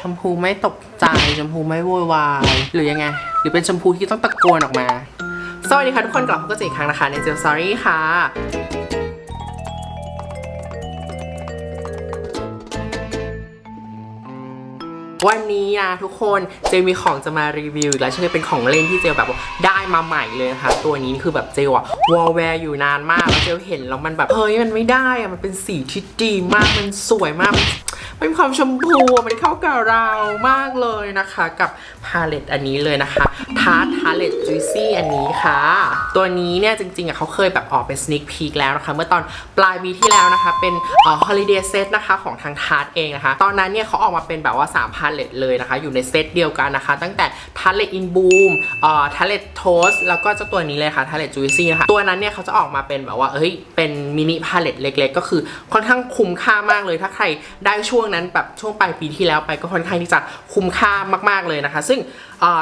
ชมพูไม่ตกใจ ชมพูไม่โวยวาย หรือยังไง หรือเป็นชมพูที่ต้องตะโกนออกมา สวัสดีค่ะทุกคนกลับมาพบกันอีกครั้งนะคะในเจลซอรี่ค่ะ วันนี้นะทุกคนเจลมีของจะมารีวิวอีกแล้วเช่นเป็นของเล่นที่เจลแบบได้มาใหม่เลยนะคะตัวนี้คือแบบเจลอะวอลแวร์อยู่นานมากแล้วเจลเห็นแล้วมันแบบเฮ้ยมันไม่ได้อะมันเป็นสีที่ดีมากมันสวยมากมันมีความชมพูมันเข้ากับเรามากเลยนะคะ กับพาเลตอันนี้เลยนะคะทาร์ตพาเลตจูซี่อันนี้ค่ะ ตัวนี้เนี่ยจริงๆอะเขาเคยแบบออกเป็นส n น a พีคแล้วนะคะ เมื่อตอนปลายปีที่แล้วนะคะ เป็นเอ่อ holiday set นะคะของทางทาร์ตเองนะคะ ตอนนั้นเนี่ยเขาออกมาเป็นแบบว่า3พาเลตเลยนะคะ อยู่ในเซตเดียวกันนะคะ ตั้งแต่ทาเลตอินบูมเอ่อทาเลตโทสแล้วก็เจ้าตัวนี้เลยค่ะทาเลตจูซี่นะคะ ตัวนั้นเนี่ยเขาจะออกมาเป็นแบบว่าเอ้ยเป็นมินิพาเลตเล็กๆ ก็คือค่อนข้างคุ้มค่ามากเลย ถ้าใครได้ช่วงนั้นแบบช่วงปลายปีที่แล้วไปก็ค่อนข้างที่จะคุ้มค่ามากๆเลยนะคะ ซึ่ง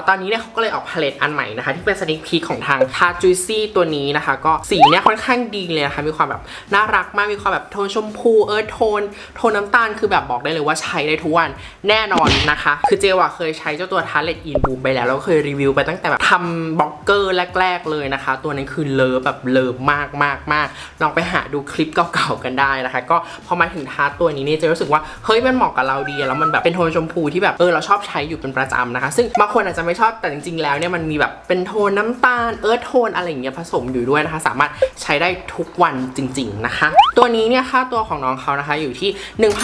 ตอนนี้เนี่ยเขาก็เลยออกพาเลตอันใหม่นะคะ ที่เป็นสนิคพีของทางทาจูซี่ตัวนี้นะคะ ก็สีเนี่ยค่อนข้างดีเลยนะคะ มีความแบบน่ารักมากมีความแบบโทนชมพูเอิร์ธโทน โทนน้ำตาลคือแบบบอกได้เลยว่าใช้ได้ทุกวันแน่นอนนะคะ คือเจลอะเคยใช้เจ้าตัวทาเลตอินบูมไปแล้วแล้วเคยรีวิวไปตั้งแต่แบบทำบล็อกเกอร์แรก ๆ เลยนะคะ ตัวนั้นคือเลิฟแบบเลิฟมากมากมากลองไปหาดูคลิปเก่าๆกันได้นะคะ ก็พอมาถึงทาตัวนี้เนี่ยเจลรู้สึกว่าเฮ้ยมันเหมาะกับเราดีแล้วมันแบบเป็นโทนชมพูที่แบบเออเราชอบใช้อยู่เป็นประจำนะคะ ซึ่งบางคนอาจจะไม่ชอบแต่จริง ๆ แล้วเนี่ยมันมีแบบเป็นโทนน้ำตาลเอิร์ธโทนอะไรอย่างเงี้ยผสมอยู่ด้วยนะคะ สามารถใช้ได้ทุกวันจริง ๆ นะคะ ตัวนี้เนี่ยค่าตัวของน้องเขานะคะอยู่ที่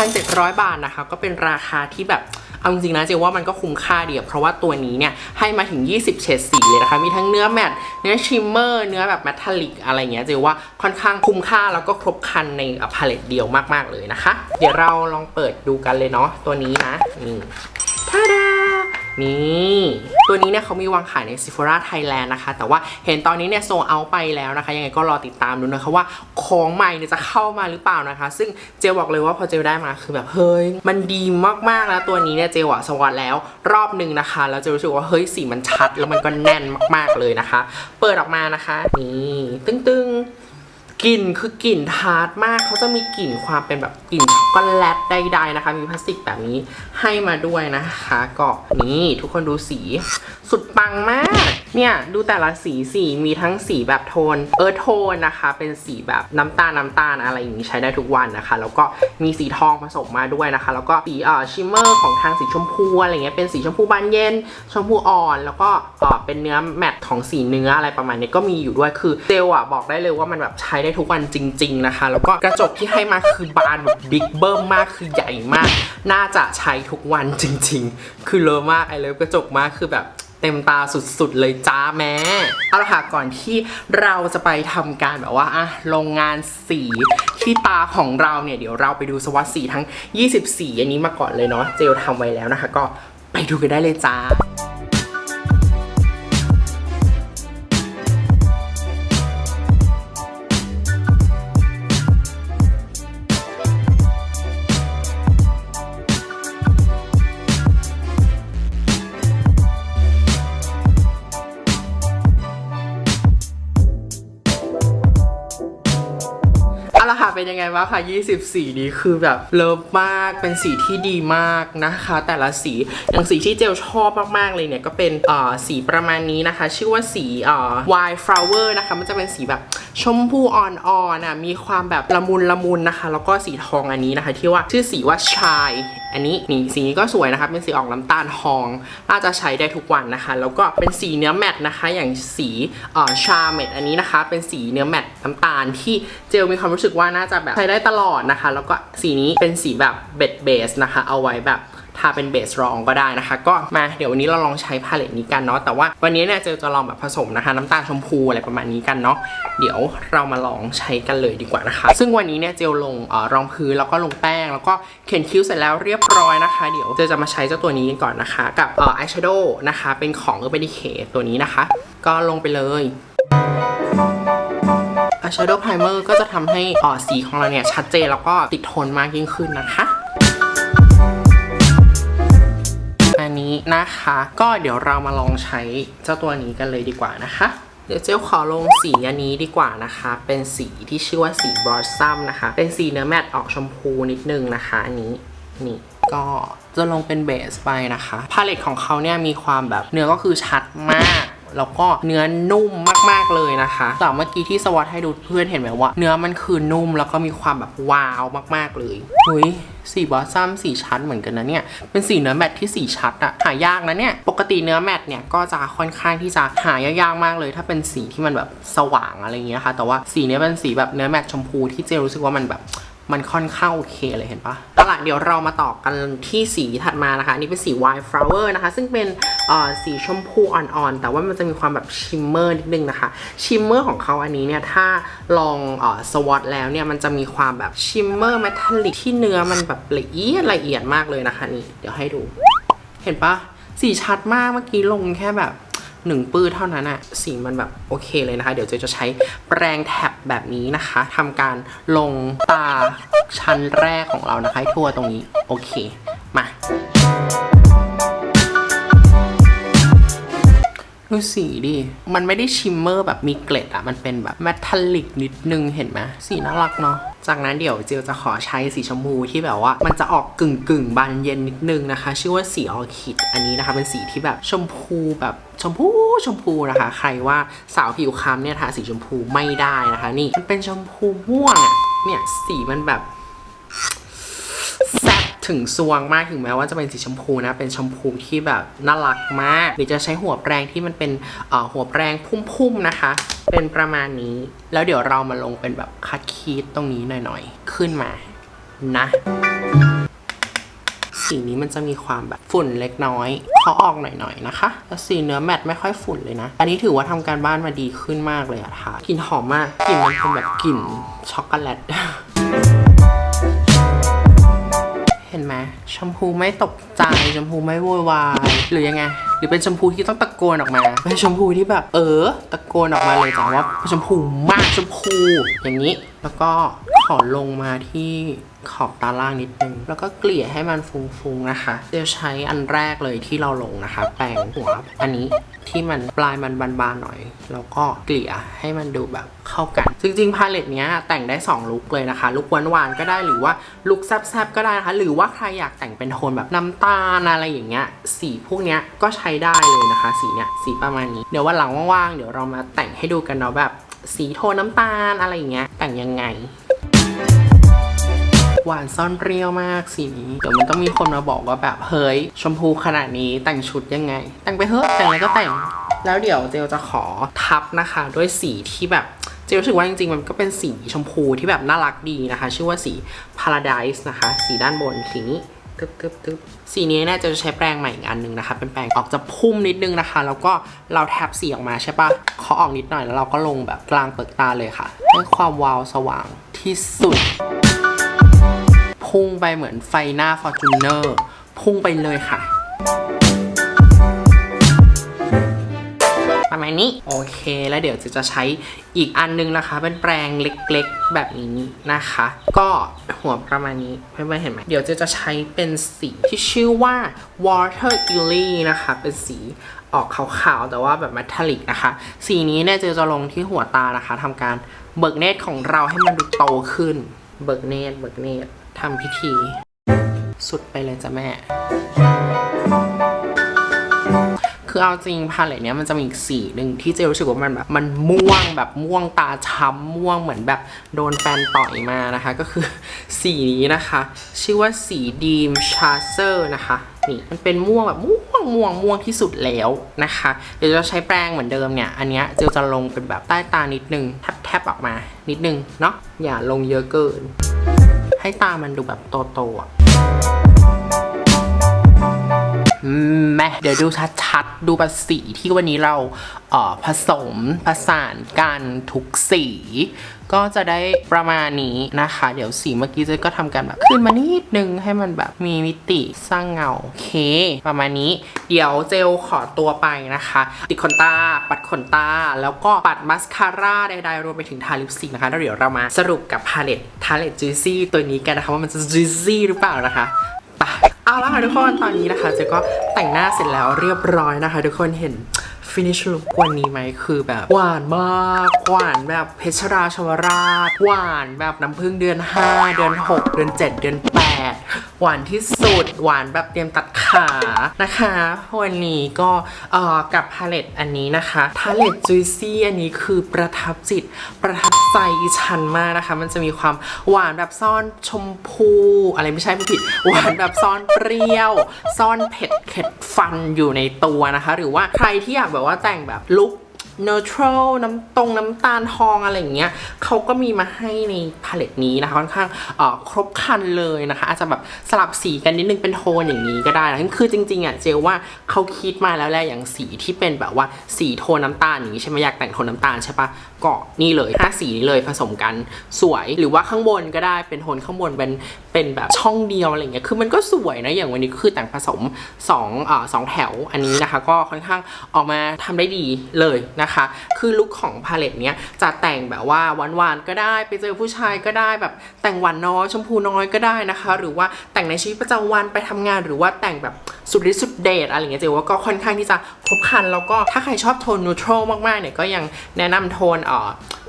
1,700 บาทนะคะ ก็เป็นราคาที่แบบเอาจริงๆนะเจว่ามันก็คุ้มค่าดีอะเพราะว่าตัวนี้เนี่ยให้มาถึง 20 เฉดสีเลยนะคะ มีทั้งเนื้อแมตเนื้อชิมเมอร์ เนื้อแบบแมททัลลิกอะไรเงี้ยเจว่าค่อนข้างคุ้มค่าแล้วก็ครบคันในพาเลตเดียวมากๆเลยนะคะ เดี๋ยวเราลองเปิดดูกันเลยเนาะตัวนี้นะนี่ทาดา นี่ตัวนี้เนี่ยเขามีวางขายใน Sephora Thailand นะคะ แต่ว่าเห็นตอนนี้เนี่ยโซเอาไปแล้วนะคะ ยังไงก็รอติดตามดูนะคะว่าของใหม่เนี่ยจะเข้ามาหรือเปล่านะคะ ซึ่งเจลบอกเลยว่าพอเจลได้มาคือแบบเฮ้ย มันดีมากๆนะตัวนี้เนี่ยเจลอะสวัสดแล้วรอบหนึ่งนะคะ แล้วเจลรู้สึกว่าเฮ้ยสีมันชัดแล้วมันก็แน่นมากๆเลยนะคะ เปิดออกมานะคะนี่ตึ้งๆ กลิ่นคือกลิ่นทาร์ตมากเขาจะมีกลิ่นความเป็นแบบกลิ่นช็อกโกแลตใดๆนะคะ มีพลาสติกแบบนี้ให้มาด้วยนะคะก็นี่ทุกคนดูสีสุดปังมาก เนี่ยดูแต่ละสีสีมีทั้งสีแบบโทนเอิร์ธโทนนะคะ เป็นสีแบบน้ำตาลน้ำตาลอะไรอย่างนี้ใช้ได้ทุกวันนะคะ แล้วก็มีสีทองผสมมาด้วยนะคะ แล้วก็สีเอ่อชิมเมอร์ของทางสีชมพูอะไรเงี้ยเป็นสีชมพูบานเย็น ชมพูอ่อน แล้วก็เออเป็นเนื้อแมตต์ของสีเนื้ออะไรประมาณนี้ก็มีอยู่ด้วยคือเจลอะบอกได้เลยว่ามันแบบใช้ได้ทุกวันจริง ๆนะคะ แล้วก็กระจกที่ให้มาคือบานแบบบิ๊กเบิ้มมากคือใหญ่มาก น่าจะใช้ทุกวันจริง ๆ คือเลอมากไอเลิฟกระจกมากคือแบบ เต็มตาสุดๆ เลยจ้าแม่เอาละค่ะก่อนที่เราจะไปทำการแบบว่าอะโรงงานสีที่ตาของเราเนี่ยเดี๋ยวเราไปดูสวัสดสีทั้ง 24 อันนี้มาก่อนเลยเนาะเจลทำไว้แล้วนะคะ ก็ไปดูกันได้เลยจ้า เอาละค่ะ เป็นยังไงบ้างคะ20สีนี้คือแบบเลิฟมาก เป็นสีที่ดีมากนะคะ แต่ละสี อย่างสีที่เจลชอบมากๆเลยเนี่ย ก็เป็นเอ่อสีประมาณนี้นะคะ ชื่อว่าสีเอ่อ wild flower นะคะ มันจะเป็นสีแบบชมพูอ่อนๆอะ มีความแบบละมุนละมุนนะคะ แล้วก็สีทองอันนี้นะคะ ที่ว่าชื่อสีว่าชาย อันนี้นี่สีนี้ก็สวยนะคะเป็นสีออกน้ำตาลทองน่าจะใช้ได้ทุกวันนะคะ แล้วก็เป็นสีเนื้อแมตนะคะ อย่างสีเอ่อชาเมตอันนี้นะคะ เป็นสีเนื้อแมตน้ำตาลที่เจลมีความรู้สึกว่าน่าจะแบบใช้ได้ตลอดนะคะ แล้วก็สีนี้เป็นสีแบบเบดเบสนะคะ เอาไว้แบบ ทาเป็นเบสรองก็ได้นะคะ ก็มาเดี๋ยววันนี้เราลองใช้พาเลตนี้กันเนาะแต่ว่าวันนี้เนี่ยเจลจะลองแบบผสมนะคะ น้ำตาลชมพูอะไรประมาณนี้กันเนาะเดี๋ยวเรามาลองใช้กันเลยดีกว่านะคะ ซึ่งวันนี้เนี่ยเจลลงอรองพื้นแล้วก็ลงแป้ง แล้วก็เขียนคิ้วเสร็จแล้วเรียบร้อยนะคะ เดี๋ยวเจลจะมาใช้เจ้าตัวนี้กันก่อนนะคะ กับออายแชโดว์นะคะเป็นของ Urban Decay ตัวนี้นะคะ ก็ลงไปเลยอ s h a d o w primer ก็จะทำให้อ่อสีของเราเนี่ยชัดเจนแล้วก็ติดทนมากยิ่งขึ้นนะคะ นี้นะคะ ก็เดี๋ยวเรามาลองใช้เจ้าตัวนี้กันเลยดีกว่านะคะ เดี๋ยวเจ้าขอลงสีอันนี้ดีกว่านะคะ เป็นสีที่ชื่อว่าสีบลอสซัมนะคะ เป็นสีเนื้อแมตต์ออกชมพูนิดนึงนะคะอันนี้นี่ก็จะลงเป็นเบสไปนะคะ พาเลตของเขาเนี่ยมีความแบบเนื้อก็คือชัดมาก แล้วก็เนื้อนุ่มมากๆเลยนะคะแต่เมื่อกี้ที่สวอตให้ดูเพื่อนเห็นไหมว่า เนื้อมันคือนุ่มแล้วก็มีความแบบว้าวมากๆเลยหุยสีบอสซัมสีชัดเหมือนกันนะเนี่ย เป็นสีเนื้อแมทที่สีชัดอะหายากนะเนี่ย ปกติเนื้อแมทเนี่ยก็จะค่อนข้างที่จะหายากๆมากเลย ถ้าเป็นสีที่มันแบบสว่างอะไรเงี้ยค่ะ แต่ว่าสีเนี้ยเป็นสีแบบเนื้อแมทชมพูที่เจรู้สึกว่ามันแบบ มันค่อนข้างโอเคเลยเห็นปะเอาล่ะเดี๋ยวเรามาต่อกันที่สีถัดมานะคะนนี้เป็นสี Wild Flower นะคะ ซึ่งเป็นสีชมพูอ่อนๆ แต่ว่ามันจะมีความแบบชิมเมอร์นิดนึงนะคะ ชิมเมอร์ของเขาอันนี้เนี่ย ถ้าลองอสวอตแล้วเนี่ย มันจะมีความแบบชิมเมอร์เมทัลลิกที่เนื้อมันแบบละเอียดละเอียดมากเลยนะคะนี่ เดี๋ยวให้ดู เห็นปะสีชัดมากเมื่อกี้ลงแค่แบบ หนึ่งปื้อเท่านั้นอะสีมันแบบโอเคเลยนะคะ เดี๋ยวเจจะใช้แปรงแท็บแบบนี้นะคะทำการลงตาชั้นแรกของเรานะคะทั่วตรงนี้โอเค ดูสีดิ มันไม่ได้ชิมเมอร์แบบมีเกล็ดอะมันเป็นแบบแมททัลลิกนิดนึงเห็นไหมสีน่ารักเนาะจากนั้นเดี๋ยวเจียวจะขอใช้สีชมพูที่แบบว่า มันจะออกกึ่งกึ่งบานเย็นนิดนึงนะคะ ชื่อว่าสีออคิดอันนี้นะคะ เป็นสีที่แบบชมพูแบบชมพูชมพูนะคะ ใครว่าสาวผิวคล้ำเนี่ยทาสีชมพูไม่ได้นะคะ นี่มันเป็นชมพูม่วงอะเนี่ยสีมันแบบ ถึงซวงมากถึงแม้ว่าจะเป็นสีชมพูนะ เป็นชมพูที่แบบน่ารักมากเดี๋ยวจะใช้หัวแปรงที่มันเป็นหัวแปรงพุ่มๆนะคะ เป็นประมาณนี้แล้วเดี๋ยวเรามาลงเป็นแบบคัดคีดตรงนี้หน่อยๆ ขึ้นมานะสีนี้มันจะมีความแบบฝุ่นเล็กน้อยเขาออกหน่อยๆนะคะแต่สีเนื้อแมตต์ไม่ค่อยฝุ่นเลยนะ อันนี้ถือว่าทำการบ้านมาดีขึ้นมากเลยอะค่ะกลิ่นหอมมากกลิ่นมันเป็นแบบกลิ่นช็อกโกแลต ชมพูไม่ตกใจชมพูไม่โวยวายหรือยังไง หรือเป็นชมพูที่ต้องตะโกนออกมาเป็นชมพูที่แบบ เออ ตะโกนออกมาเลยจ้ะว่าชมพูมากชมพู อย่างนี้ แล้วก็ขอลงมาที่ขอบตาล่างนิดนึง แล้วก็เกลี่ยให้มันฟุ้งๆนะคะเดี๋ยวใช้อันแรกเลยที่เราลงนะคะ แปรงหัวอันนี้ ที่มันปลายมันบานๆหน่อย แล้วก็เกลี่ยให้มันดูแบบเข้ากัน จริงๆ พาเลตเนี้ยแต่งได้ 2 ลุคเลยนะคะ ลุคหวานๆก็ได้หรือว่าลุคแซบๆก็ได้นะคะ หรือว่าใครอยากแต่งเป็นโทนแบบน้ำตาลอะไรอย่างเงี้ย สีพวกเนี้ยก็ใช้ได้เลยนะคะ สีเนี้ยสีประมาณนี้ เดี๋ยววันหลังว่างๆ เดี๋ยวเรามาแต่งให้ดูกันเนาะแบบสีโทนน้ำตาลอะไรอย่างเงี้ยแต่งยังไง หวานซ่อนเปรี้ยวมากสีนี้เดี๋ยวมันต้องมีคนมาบอกว่าแบบเฮ้ยชมพูขนาดนี้แต่งชุดยังไง แต่งไปเถอะแต่งอะไรก็แต่ง แล้วเดี๋ยวเจลจะขอทับนะคะ ด้วยสีที่แบบเจลรู้สึกว่าจริงๆ มันก็เป็นสีชมพูที่แบบน่ารักดีนะคะ ชื่อว่าสี Paradise นะคะ สีด้านบนสีนี้ตึ๊บตึ๊บตึ๊บสีนี้เนี่ยจะใช้แปรงใหม่อีกอันหนึ่งนะคะ เป็นแปรงออกจะพุ่มนิดนึงนะคะ แล้วก็เราแท็บสีออกมาใช่ปะเคาะออกนิดหน่อยแล้วเราก็ลงแบบกลางเปลือกตาเลยค่ะให้ความวาวสว่างที่สุด พุ่งไปเหมือนไฟหน้า Fortuner พุ่งไปเลยค่ะ ประมาณนี้ โอเค แล้วเดี๋ยวจะจะใช้อีกอันนึงนะคะ เป็นแปรงเล็กๆแบบนี้นะคะ ก็หัวประมาณนี้เพื่อนๆเห็นไหมเดี๋ยวจะจะใช้เป็นสีที่ชื่อว่า water lily นะคะ เป็นสีออกขาวๆ แต่ว่าแบบ metallic นะคะ สีนี้เนี่ยเจะจะลงที่หัวตานะคะทำการเบิกเนตรของเราให้มันดูโตขึ้น เบิกเนตรเบิกเนตร ทำพิธี สุดไปเลยจ้ะแม่ คือเอาจริงพาเลตเนี้ยมันจะมีอีกสีหนึ่งที่เจรู้สึกว่ามันแบบมันม่วงแบบม่วงตาช้ำม่วงเหมือนแบบโดนแฟนต่อยมานะคะ ก็คือสีนี้นะคะ ชื่อว่าสีดีมชาเซอร์นะคะนี่มันเป็นม่วงแบบม่วงม่วงม่วงที่สุดแล้วนะคะ เดี๋ยวจะใช้แปรงเหมือนเดิมเนี่ย อันเนี้ยเจลจะลงเป็นแบบใต้ตานิดนึงแทบแทบๆออกมานิดนึงเนาะอย่าลงเยอะเกิน ให้ตามันดูแบบโตๆอะ แม่เดี๋ยวดูชัดๆ ดูแบบสีที่วันนี้เราเออผสมผสานกันทุกสี ก็จะได้ประมาณนี้นะคะ เดี๋ยวสีเมื่อกี้เจะก็ทำกันแบบขึ้นมานิดนึงให้มันแบบมีมิติสร้างเงาโอเค ประมาณนี้ เดี๋ยวเจลขอตัวไปนะคะ ติดขนตา ปัดขนตา แล้วก็ปัดมัสคาร่าใดๆรวมไปถึงทาลิปสติกนะคะแล้วเดี๋ยวเรามาสรุปกับพาเลตทาเลตจูซี่ตัวนี้กันนะคะว่ามันจะจูซี่หรือเปล่านะคะ เอาละค่ะทุกคนตอนนี้นะคะเจ๊ก็แต่งหน้าเสร็จแล้วเรียบร้อยนะคะ ทุกคนเห็น finish วันนี้ไหมคือแบบหวานมากหวานแบบเพชรราชวราชหวานแบบน้ำผึ้งเดือน 5 เดือน 6 เดือน 7 เดือน ด หวานที่สุด หวานแบบเตรียมตัดขานะคะ วันนี้ก็เอ่อกับพาเลตอันนี้นะคะพาเลตจุยซี่อันนี้คือประทับจิตประทับใจฉันมากนะคะ มันจะมีความหวานแบบซ่อนชมพู อะไรไม่ใช่ไม่ผิด หวานแบบซ่อนเปรี้ยว ซ่อนเผ็ดเข็ดฟันอยู่ในตัวนะคะ หรือว่าใครที่อยากแบบว่าแต่งแบบลุค neutral น้ำตรงน้ำตาลทองอะไรอย่างเงี้ยเขาก็มีมาให้ในพาเลตนี้นะคะค่อนข้างเอ่อครบคันเลยนะคะ อาจจะแบบสลับสีกันนิดนึงเป็นโทนอย่างนี้ก็ได้นะคือจริงๆอะเจลว่าเขาคิดมาแล้วแหละอย่างสีที่เป็นแบบว่าสีโทนน้ำตาลอย่างนี้ใช่ไหมอยากแต่งโทนน้ำตาลใช่ปะ ก็นี่เลยห้าสีนี้เลยผสมกันสวยหรือว่าข้างบนก็ได้เป็นโทนข้างบนเป็นเป็นแบบช่องเดียวอะไรเงี้ยคือมันก็สวยนะอย่างวันนี้ก็คือแต่งผสมสองเอ่อสองแถวอันนี้นะคะ ก็ค่อนข้างออกมาทำได้ดีเลยนะคะ คือลุคของพาเลตเนี้ยจะแต่งแบบว่าหวานๆก็ได้ไปเจอผู้ชายก็ได้แบบแต่งหวานน้อยชมพูน้อยก็ได้นะคะ หรือว่าแต่งในชีวิตประจำวันไปทำงาน หรือว่าแต่งแบบสุดฤทธิ์สุดเดชอะไรเงี้ยเจว่าก็ค่อนข้างที่จะครบครันแล้วก็ถ้าใครชอบโทนนูโตรมากๆเนี่ยก็ยังแนะนำโทนเอ่อ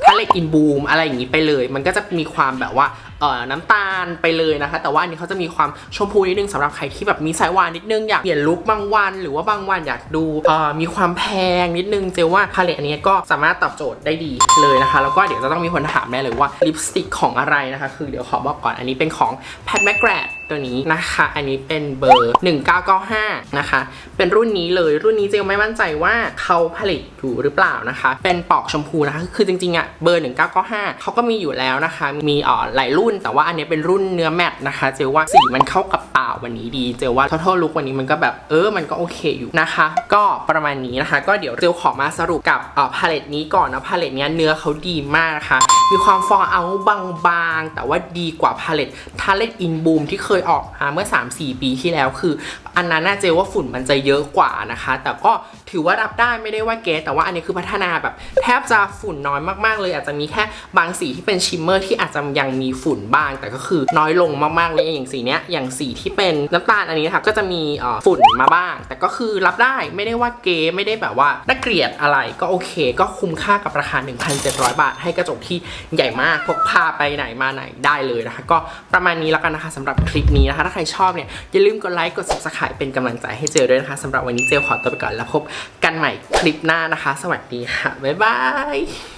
พาเลตอินบูมอะไรอย่างงี้ไปเลย มันก็จะมีความแบบว่าเอ่อน้ำตาลไปเลยนะคะ แต่ว่าอันนี้เขาจะมีความชมพูนิดนึงสำหรับใครที่แบบมีสายหวานนิดนึงอยากเปลี่ยนลุคบางวัน หรือว่าบางวันอยากดูเอ่อมีความแพงนิดนึงเจว่าพาเลตอันนี้ก็สามารถตอบโจทย์ได้ดีเลยนะคะ แล้วก็เดี๋ยวจะต้องมีคนถามแน่เลยว่าลิปสติกของอะไรนะคะ คือเดี๋ยวขอบอกก่อนอันนี้เป็นของ Pat McGrath ตัวนี้นะคะ อันนี้เป็นเบอร์ 1995 นะคะ เป็นรุ่นนี้เลย รุ่นนี้เจลไม่มั่นใจว่าเขาผลิตอยู่หรือเปล่านะคะ เป็นปอกชมพูนะคะ คือจริงๆอะเบอร์ 1995 เขาก็มีอยู่แล้วนะคะ มีอ่อหลายรุ่น แต่ว่าอันนี้เป็นรุ่นเนื้อแมตต์นะคะ เจลว่าสีมันเข้ากับตาวันนี้ดี เจลว่าทั้งลุกวันนี้มันก็แบบเออ มันก็โอเคอยู่นะคะ ก็ประมาณนี้นะคะ ก็เดี๋ยวเจลขอมาสรุปกับอ่อพาเลตนี้ก่อนนะ พาเลตเนี้ยเนื้อเขาดีมากนะคะ มีความฟองเอาบางๆ แต่ว่าดีกว่าพาเลตทาเลตอินบูมที่เคยออกมาเมื่อ 3-4 ปีที่แล้วคือ อันนั้นน่าเจว่าฝุ่นมันจะเยอะกว่านะคะ แต่ก็ถือว่ารับได้ไม่ได้ว่าเกสแต่ว่าอันนี้คือพัฒนาแบบแทบจะฝุ่นน้อยมากๆเลย อาจจะมีแค่บางสีที่เป็นชิมเมอร์ที่อาจจะยังมีฝุ่นบ้าง แต่ก็คือน้อยลงมากๆเลยอย่างสีเนี้ยอย่างสีที่เป็นน้ำตาลอันนี้นะคะก็จะมีฝุ่นมาบ้าง แต่ก็คือรับได้ไม่ได้ว่าเก๋ไม่ได้แบบว่าน่าเกลียดอะไรก็โอเค ก็คุ้มค่ากับราคา 1,700 บาท ให้กระจกที่ใหญ่มากพกพาไปไหนมาไหนได้เลยนะคะ ก็ประมาณนี้แล้วกันนะคะสำหรับคลิปปนี้นะคะ ถ้าใครชอบเนี่ย อย่าลืมกดไลค์ กด subscribe เป็นกำลังใจให้เจลด้วยนะคะสำหรับวันนี้เจลขอตัวไปก่อนแล้วพบกันใหม่คลิปหน้านะคะ สวัสดีค่ะ บ๊ายบาย